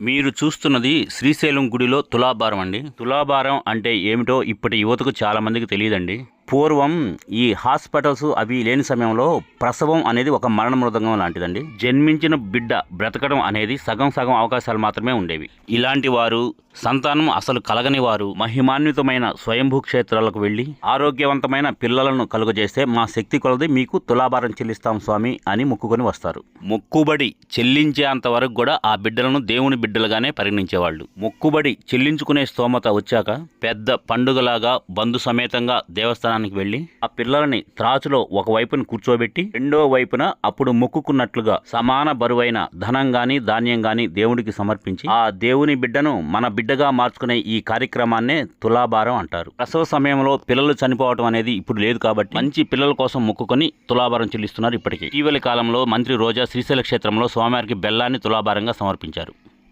మీరు చూస్తున్నది శ్రీశైలం గుడిలో తులాభారం అండి. తులాభారం అంటే ఏమిటో ఇప్పటి యువతకు చాలా మందికి తెలియదండి. పూర్వం ఈ హాస్పిటల్స్ అవి లేని సమయంలో ప్రసవం అనేది ఒక మరణ మృదంగం లాంటిదండి. జన్మించిన బిడ్డ బ్రతకడం అనేది సగం సగం అవకాశాలు మాత్రమే ఉండేవి. ఇలాంటి వారు సంతానం అసలు కలగని వారు మహిమాన్వితమైన స్వయంభూ క్షేత్రాలకు వెళ్ళి ఆరోగ్యవంతమైన పిల్లలను కలుగజేస్తే మా శక్తి కొలది మీకు తులాభారం చెల్లిస్తాం స్వామి అని మొక్కుకొని వస్తారు. మొక్కుబడి చెల్లించేంత వరకు కూడా ఆ బిడ్డలను దేవుని బిడ్డలుగానే పరిగణించేవాళ్ళు. మొక్కుబడి చెల్లించుకునే స్తోమత వచ్చాక పెద్ద పండుగలాగా బంధు సమేతంగా దేవస్థానానికి వెళ్ళి ఆ పిల్లలని త్రాచులో ఒక వైపున కూర్చోబెట్టి రెండో వైపున అప్పుడు మొక్కుకున్నట్లుగా సమాన బరువైన ధనం గాని ధాన్యం గాని దేవుడికి సమర్పించి ఆ దేవుని బిడ్డను మన బిడ్డగా మార్చుకునే ఈ కార్యక్రమాన్నే తులాభారం అంటారు. ప్రసవ సమయంలో పిల్లలు చనిపోవడం అనేది ఇప్పుడు లేదు కాబట్టి మంచి పిల్లల కోసం మొక్కుకొని తులాభారం చెల్లిస్తున్నారు ఇప్పటికీ. ఇటీవలి కాలంలో మంత్రి రోజా శ్రీశైల క్షేత్రంలో స్వామివారికి బెల్లాన్ని తులాభారంగా సమర్పించారు.